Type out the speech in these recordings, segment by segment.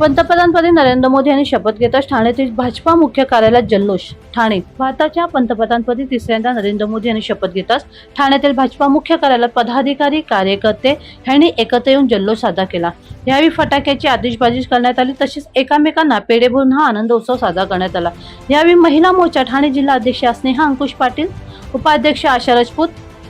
पंतप्रधानपदी नरेंद्र मोदी यांनी शपथ घेताच ठाण्यातील भाजपा मुख्य कार्यालयात जल्लोष. ठाणे भारताच्या पंतप्रधानपदी तिसऱ्यांदा नरेंद्र मोदी यांनी शपथ घेताच ठाण्यातील भाजपा मुख्य कार्यालयात पदाधिकारी कार्यकर्ते यांनी एकत्र येऊन जल्लोष साजरा केला. यावेळी फटाक्याची आतिषबाजी करण्यात आली तसेच एकमेकांना पेढे भरून हा आनंद उत्सव साजरा करण्यात आला. यावेळी महिला मोर्चा ठाणे जिल्हा अध्यक्ष स्नेहा अंकुश पाटील उपाध्यक्ष आशा राजपूत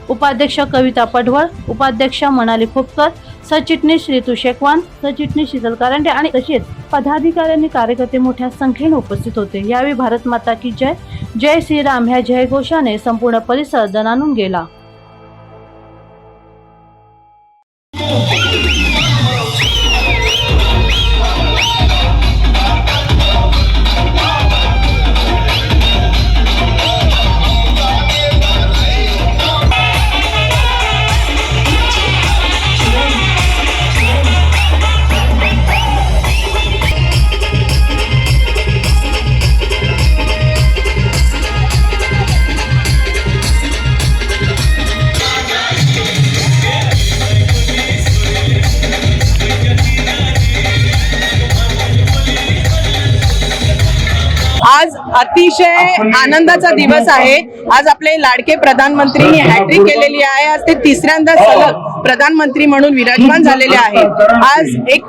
उपाध्यक्ष कविता पडवळ उपाध्यक्ष मनाली फुपकर सचिटणीस रितू शेकवान सचिटणीस शीतल कारंडे आणि तसेच पदाधिकाऱ्यांनी कार्यकर्ते मोठ्या संख्येने उपस्थित होते. यावेळी भारत माता की जय. जय श्रीराम ह्या जयघोषाने संपूर्ण परिसर दणानून गेला. अतिशय आनंदाचा दिवस आहे. आज आपले लाडके प्रधानमंत्रींनी हॅट्रिक केलेली आहे. आज ते तिसऱ्यांदा सलग प्रधानमंत्री म्हणून विराजमान झालेले आहेत आज एक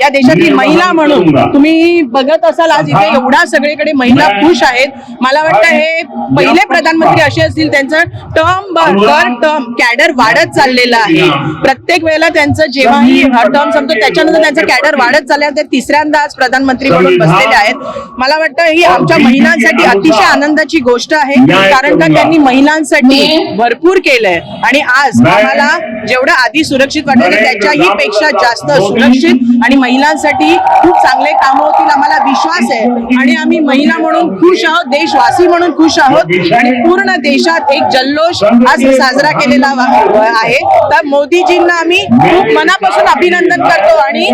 या देशातील महिला म्हणून तुम्ही बघत असाल आज इथे एवढा सगळीकडे महिला खुश आहेत. मला वाटतं हे पहिले प्रधानमंत्री असे असतील त्यांचं टर्म दर टर्म कॅडर वाढत चाललेलं आहे. प्रत्येक वेळेला त्यांचं जेव्हाही टर्म संपतो त्याच्यानंतर त्यांचं कॅडर वाढत चाललं आहे ते तिसऱ्यांदा आज प्रधानमंत्री म्हणून बसलेले आहेत. मला वाटतं ही आमच्या महिलांसाठी अतिशय आनंदाची गोष्ट आहे. कारण का त्यांनी महिलांसाठी भरपूर केलंय. आणि आज आम्हाला जेवढं आधी सुरक्षित वाटत त्याच्याही पेक्षा जास्त सुरक्षित आणि महिलांसाठी खूप चांगले काम होतील आम्हाला विश्वास आहे. आणि आम्ही महिला म्हणून खुश आहोत देशवासी म्हणून खुश आहोत आणि पूर्ण देशात एक जल्लोष आज साजरा केलेला आहे. तर मोदीजींना आम्ही खूप मनापासून अभिनंदन करतो आणि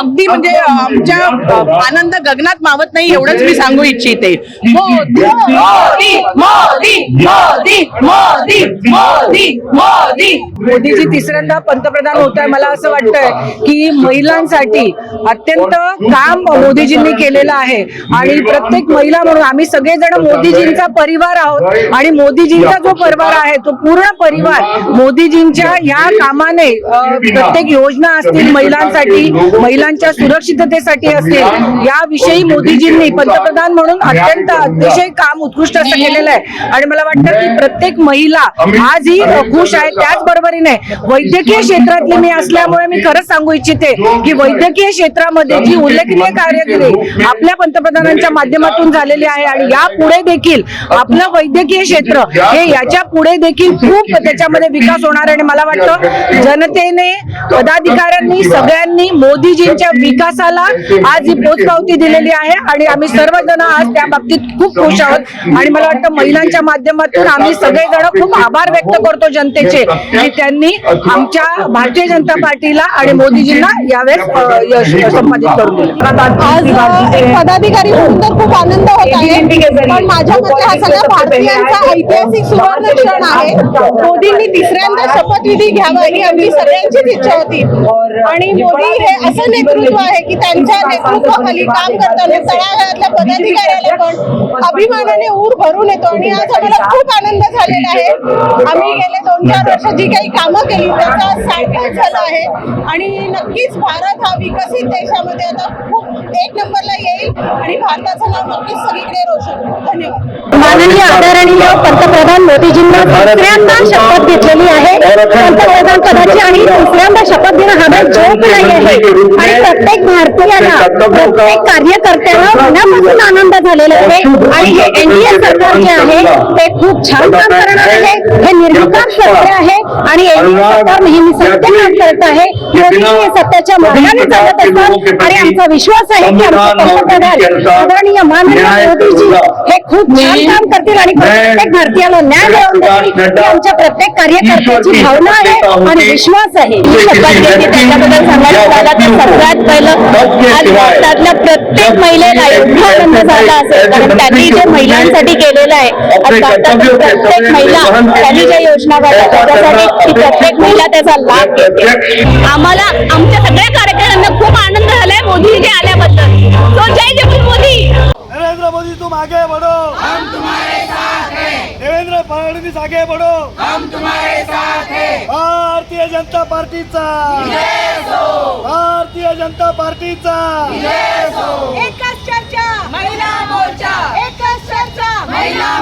अगदी म्हणजे आमच्या आनंद गगनात मावत नाही एवढंच मी सांगू इच्छिते. मोदीजी तिसऱ्यांदा पंतप्रधान होत आहे. मला असं वाटतंय की महिलांसाठी अत्यंत काम मोदीजींनी केलेलं आहे. आणि प्रत्येक महिला म्हणून आम्ही सगळेजण मोदीजींचा परिवार आहोत. आणि मोदीजींचा जो परिवार आहे तो पूर्ण परिवार मोदीजींच्या या कामाने प्रत्येक योजना असतील महिलांसाठी महिलांच्या सुरक्षिततेसाठी असतील याविषयी मोदीजींनी पंतप्रधान म्हणून अत्यंत अतिशय काम उत्कृष्ट असं केलेलं आहे. आणि मला वाटतं की प्रत्येक महिला आजही अ, खुश आहे त्याचबरोबरीने वैद्यकीय क्षेत्रातली मी असल्यामुळे मी खरंच सांगू इच्छिते की वैद्यकीय क्षेत्रामध्ये जी उल्लेखनीय कार्यगिरी आपल्या पंतप्रधानांच्या माध्यमातून झालेली आहे. आणि यापुढे देखील आपलं वैद्यकीय क्षेत्र हे याच्यापुढे देखील खूप त्याच्यामध्ये विकास होणार आहे. आणि मला वाटतं जनतेने पदाधिकाऱ्यांनी सगळ्यांनी मोदी मोदीजींच्या विकासाला आज ही पोचपावती दिलेली आहे आणि आम्ही सर्वजण आज त्या बाबतीत खूप खुश आहोत. आणि मला वाटतं महिलांच्या माध्यमातून आम्ही सगळेजण खूप आभार व्यक्त करतो जनतेचे. की त्यांनी आमच्या भारतीय जनता पार्टीला आणि मोदीजींना यावेळेस यश संपादित करून दिलं. आज एक पदाधिकारी म्हणून तर खूप आनंद होत आहे. पण माझ्या मते हा सगळ्या भारतीयांचा ऐतिहासिक सुवर्ण क्षण आहे. मोदींनी तिसऱ्यांदा शपथविधी घ्यावा ही आमची सगळ्यांचीच इच्छा होती. आणि मोदी हे असं नेतृत्व आहे की त्यांच्या नेतृत्वाखाली काम करताना तळागाळातल्या पदाधिकाऱ्याला पण अभिमानाने ऊर भरून येतो आणि आज आम्हाला खूप आनंद झालेला आहे. आम्ही गेले दोन चार वर्ष जी काही कामं केली त्याचा आज सार्थक आहे. आणि नक्कीच भारत हा विकसित देशामध्ये आता खूप एक नंबरला येईल आणि भारताचं नाव नक्कीच सगळीकडे रोशन. धन्यवाद. आदरणीय पंतप्रधान मोदीजींना तिसऱ्यांदा शपथ घेतलेली आहे. पंतप्रधान पदाची आणि तिसऱ्यांदा शपथ घेणं हा जोक नाही आहे. आणि प्रत्येक भारतीयाला प्रत्येक कार्यकर्त्याला मनापासून आनंद झालेला आहे. आणि हे एनडीए सरकार जे आहे ते खूप छान काम करणार आहे. हे निर्विकार सरकार आहे. आणि एनडीए सरकार नेहमी सत्य काम करत आहे. मोदी हे सत्याच्या मार्गाने चालत असतात. आणि आमचा विश्वास आहे की आमचे पंतप्रधान आदरणीय माननीय मोदीजी हे खूप छान काम करतील. आणि प्रत्येक भारतीयाला न्याय मिळवून आमच्या प्रत्येक कार्यकर्त्याची भावना आहे आणि विश्वास आहे. ही शपथ घेतली त्याच्याबद्दल झालं तर सगळ्यात पहिलं आज भारतातल्या प्रत्येक महिलेला एवढा आनंद झाला असेल. कारण त्यांनी जे महिलांसाठी केलेलं आहे आज भारतातील प्रत्येक महिला त्यांनी ज्या योजना काढल्या त्याच्यासाठी प्रत्येक महिला त्याचा लाभ घेते. आम्हाला आमच्या सगळ्या कार्यकर्त्यांना आगे बढ़ो. हम तुम्हारे साथ हैं। भारतीय जनता पार्टी का हो। भारतीय जनता पार्टीचा. हो। एकच चर्चा. महिला मोर्चा। एकच चर्चा. महिला